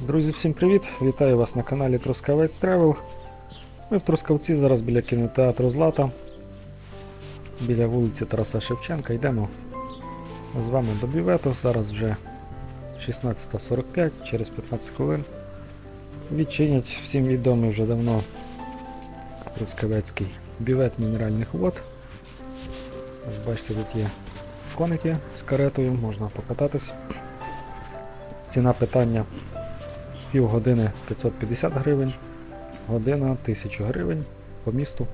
Друзі, всім привіт! Вітаю вас на каналі Трускавець Тревел. Ми в Трускавці зараз біля кінотеатру Злата. Біля вулиці Тараса Шевченка йдемо з вами до бювету. Зараз вже 16.45, через 15 хвилин. Відчинять всім відомий вже давно Трускавецький бювет мінеральних вод. Ось бачите, тут є коники з каретою, можна покататись. Ціна питання півгодини 550 гривень, година 1000 гривень по місту.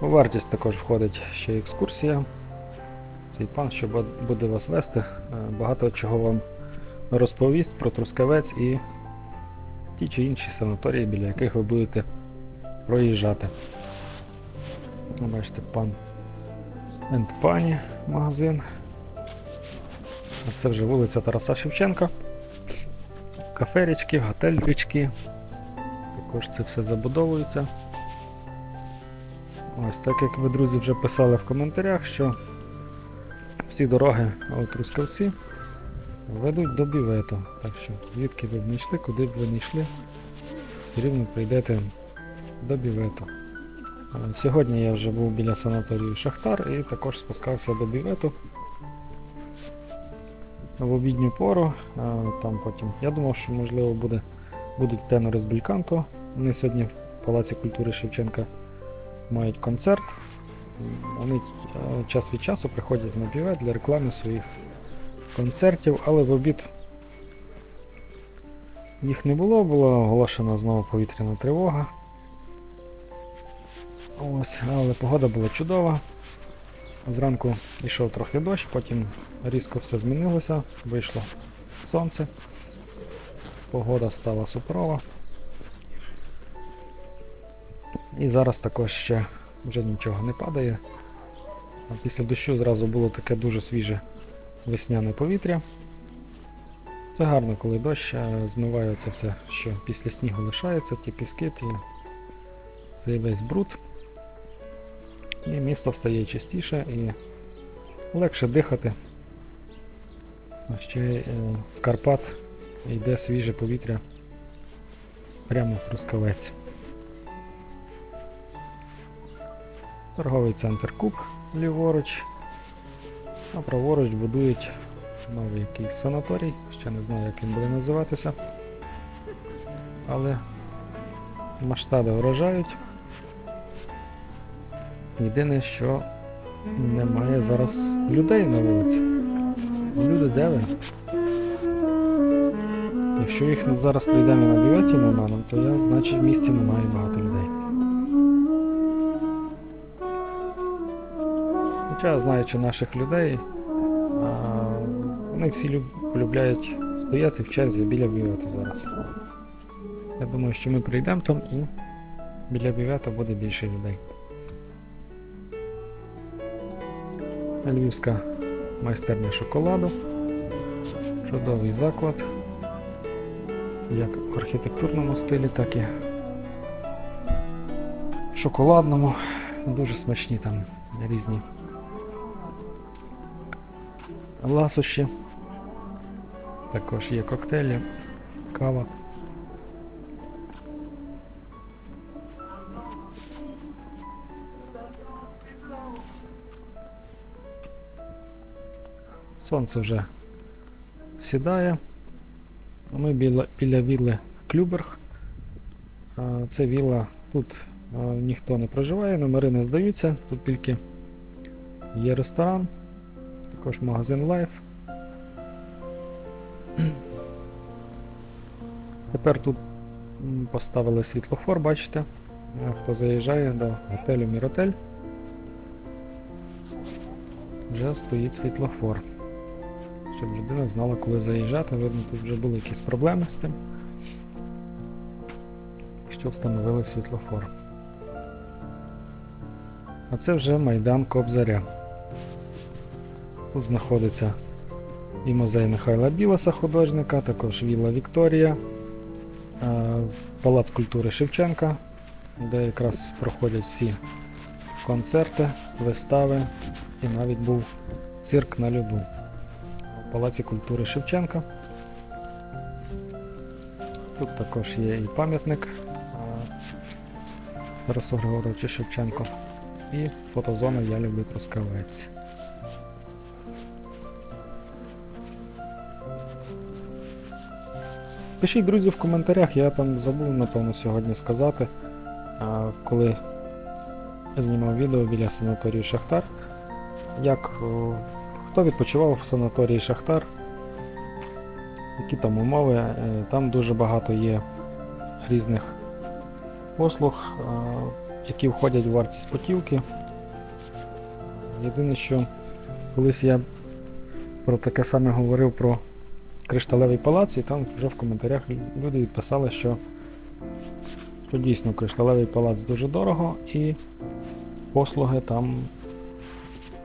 У вартість також входить ще екскурсія. Цей пан, що буде вас вести, е, багато чого вам розповість про Трускавець і ті чи інші санаторії, біля яких ви будете проїжджати. Ну, Бачите, пан енд магазин. А це вже вулиця Тараса Шевченка каферічки, готельчики. Також це все забудовується. Ось так як ви, друзі, вже писали в коментарях, що всі дороги у Трускавці ведуть до бювету. Так що звідки ви б не йшли, куди б ви не йшли, все рівно прийдете до бювету. Е, Сьогодні я вже був біля санаторію Шахтар і також спускався до бювету в обідню пору. Там потім. Я думав, що можливо буде, будуть тенори з Бельканто. Вони сьогодні в Палаці культури Шевченка мають концерт. Вони е, час від часу приходять на бювет для реклами своїх концертів, але в обід їх не було, була оголошена знову повітряна тривога. Ось, але погода була чудова. Зранку йшов трохи дощ, потім різко все змінилося, вийшло сонце, погода стала суперова. І зараз також ще вже нічого не падає. Після дощу зразу було таке дуже свіже весняне повітря. Це гарно, коли дощ змиває це все, що після снігу лишається, ті піски, ті, цей весь бруд. І місто стає чистіше і легше дихати. Ще е, з Карпат йде свіже повітря прямо в Трускавець. Торговий центр Куб ліворуч, а праворуч будують новий якийсь санаторій, ще не знаю, як він буде називатися. Але масштаби вражають. Єдине, що немає зараз людей на вулиці. Люди де ви? Якщо їх зараз прийдемо на бюветі нема, ну, то я, значить в місті немає багато людей. Хоча, знаючи наших людей, вони всі люб- полюбляють стояти в черзі біля бювету зараз. Я думаю, що ми прийдемо там і біля бювета буде більше людей. Львівська майстерня шоколаду. Чудовий заклад. Як в архітектурному стилі, так і в шоколадному. Дуже смачні там різні ласощі. Також є коктейлі, кава. Сонце вже сідає. Ми біля, біля вілли Клюберг. Це вілла, тут ніхто не проживає, номери не здаються, тут тільки є ресторан, також магазин Life. Тепер тут поставили світлофор, бачите, хто заїжджає до готелю Міротель. Вже стоїть світлофор щоб людина знала, коли заїжджати. Видно, тут вже були якісь проблеми з тим, що встановили світлофор. А це вже Майдан Кобзаря. Тут знаходиться і музей Михайла Білоса, художника, також Вілла Вікторія, е, Палац культури Шевченка, де якраз проходять всі концерти, вистави і навіть був цирк на льоду. Палаці культури Шевченка. Тут також є і пам'ятник Тарасу Григоровичу Шевченко. І фотозона Я люблю Трускавець. Пишіть, друзі, в коментарях, я там забув, напевно, сьогодні сказати, коли знімав відео біля санаторію Шахтар, як хто відпочивав в санаторії Шахтар, які там умови. Е, Там дуже багато є різних послуг, е, які входять в вартість путівки. Єдине, що колись я про таке саме говорив про Кришталевий палац, і там вже в коментарях люди відписали, що, що дійсно Кришталевий палац дуже дорого і послуги там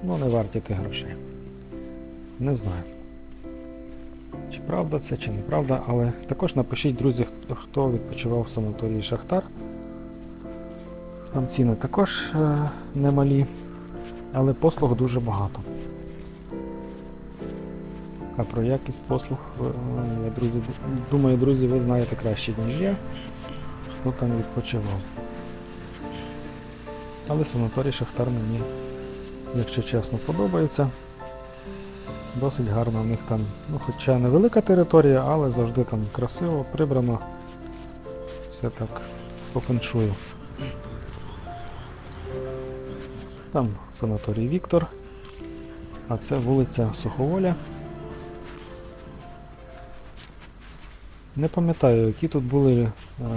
ну, не варті тих грошей. Не знаю. Чи правда це, чи неправда, але також напишіть, друзі, хто- відпочивав в санаторії Шахтар. Там ціни також е, немалі, але послуг дуже багато. А про якість послуг, е, я друзі, думаю, друзі, ви знаєте краще, ніж я, хто там відпочивав. Але санаторій Шахтар мені, якщо чесно, подобається. Досить гарно в них там, ну хоча невелика територія, але завжди там красиво, прибрано. Все так по. Там санаторій Віктор, а це вулиця Суховоля. Не пам'ятаю, які тут були е,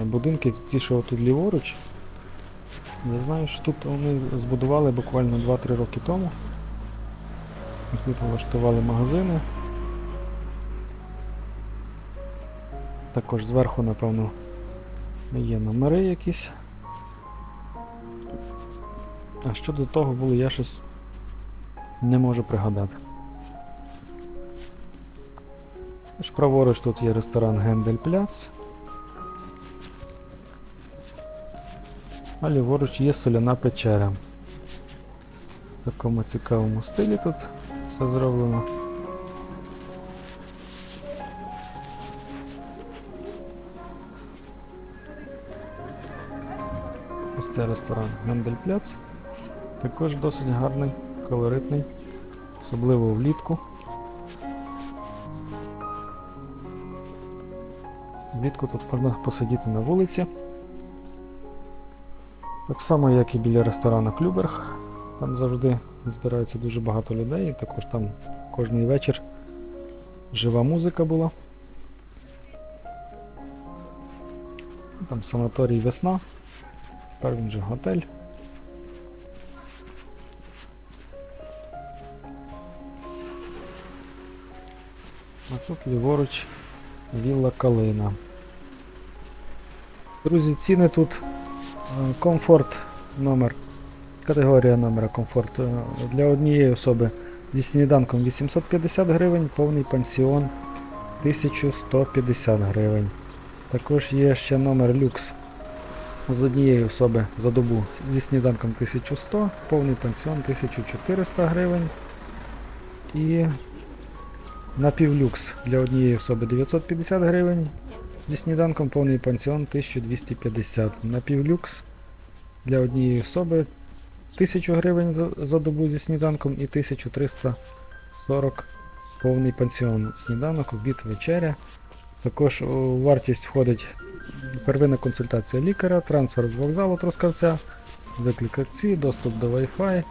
будинки, ті, що тут ліворуч. Я знаю, що тут вони збудували буквально 2-3 роки тому. Тут влаштували магазини. Також зверху, напевно, є номери якісь. А що до того було, я щось не можу пригадати. Ж праворуч тут є ресторан Гендель-Пляц. А ліворуч є соляна печера. В такому цікавому стилі тут все зроблено. Ось це ресторан Гендель-Пляц. Також досить гарний, колоритний, особливо влітку. Влітку тут можна посидіти на вулиці. Так само, як і біля ресторану Клюберг. Там завжди збирається дуже багато людей, також там кожний вечір жива музика була. Там санаторій Весна. Тепер він же готель. А тут ліворуч Вілла Калина. Друзі, ціни тут е, комфорт номер. Категорія номера комфорт для однієї особи зі сніданком 850 гривень, повний пансіон 1150 гривень. Також є ще номер люкс з однієї особи за добу зі сніданком 1100, повний пансіон 1400 гривень. І напівлюкс для однієї особи 950 гривень. Зі сніданком повний пансіон 1250. Напівлюкс для однієї особи 1000 гривень за, за добу зі сніданком і 1340 повний пансіон. Сніданок, обід, вечеря. Також у вартість входить первинна консультація лікаря, трансфер з вокзалу Трускавця, виклик акції, доступ до Wi-Fi, е,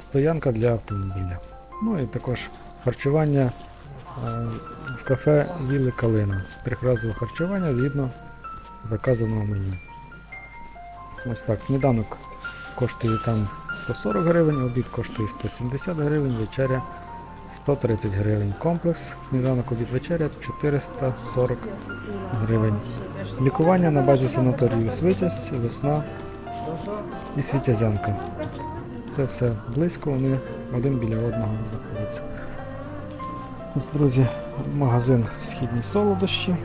стоянка для автомобіля. Ну і також харчування е, в кафе Вілли Калина. Трьохразове харчування згідно заказаного меню. Ось так, сніданок коштує там 140 гривень, обід коштує 170 гривень, вечеря 130 гривень. Комплекс, сніданок обід вечеря 440 гривень. Лікування на базі санаторію Свитязь, Весна і Світязянка. Це все близько, вони один біля одного знаходяться. Ось, друзі, магазин Східні солодощі.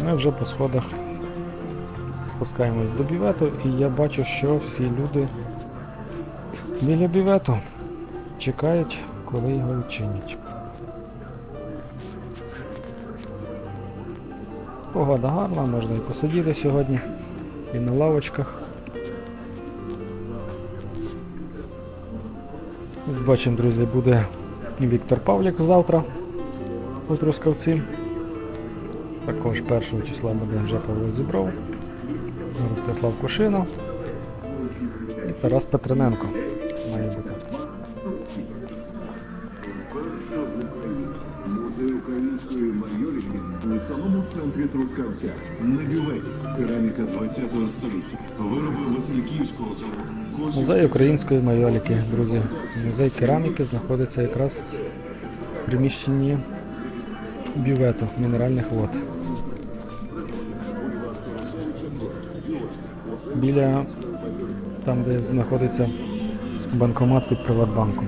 І ми вже по сходах спускаємось до бювету, і я бачу, що всі люди біля бювету чекають, коли його відчинять. Погода гарна, можна і посидіти сьогодні, і на лавочках. Бачимо, друзі, буде і Віктор Павлік завтра у Трускавці. Також 1 числа буде вже Павло Зібров, Ростислав Кушинов і Тарас Петрененко має бути. Музей української у самому центрі Трускавця. Набівець. Кераміка 20 століття. Вироби Васильківського заводу. Музей української майоліки, друзі. Музей кераміки знаходиться якраз в приміщенні бювету мінеральних вод. Біля там, де знаходиться банкомат від Приватбанку.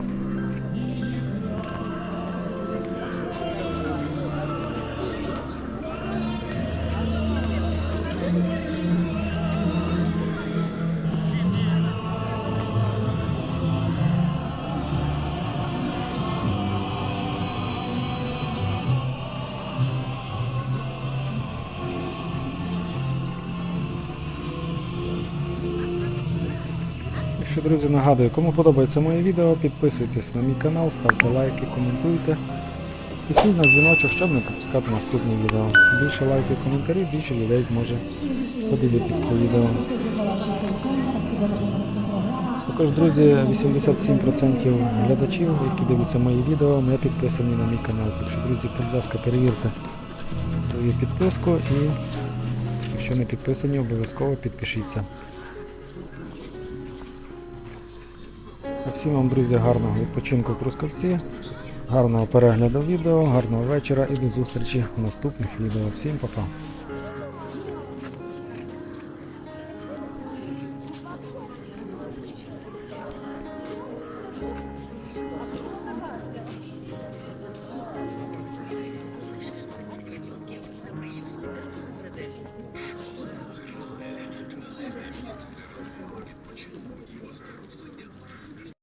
Що, друзі, нагадую, кому подобається моє відео, підписуйтесь на мій канал, ставте лайки, коментуйте. Тисніть на дзвіночок, щоб не пропускати наступні відео. Більше лайків, коментарів, більше людей зможе подивитись це відео. Також, друзі, 87% глядачів, які дивляться мої відео, не підписані на мій канал. Так що, друзі, будь ласка, перевірте свою підписку і якщо не підписані, обов'язково підпишіться. Всім вам, друзі, гарного відпочинку в Трускавці, гарного перегляду відео, гарного вечора і до зустрічі в наступних відео. Всім па-па!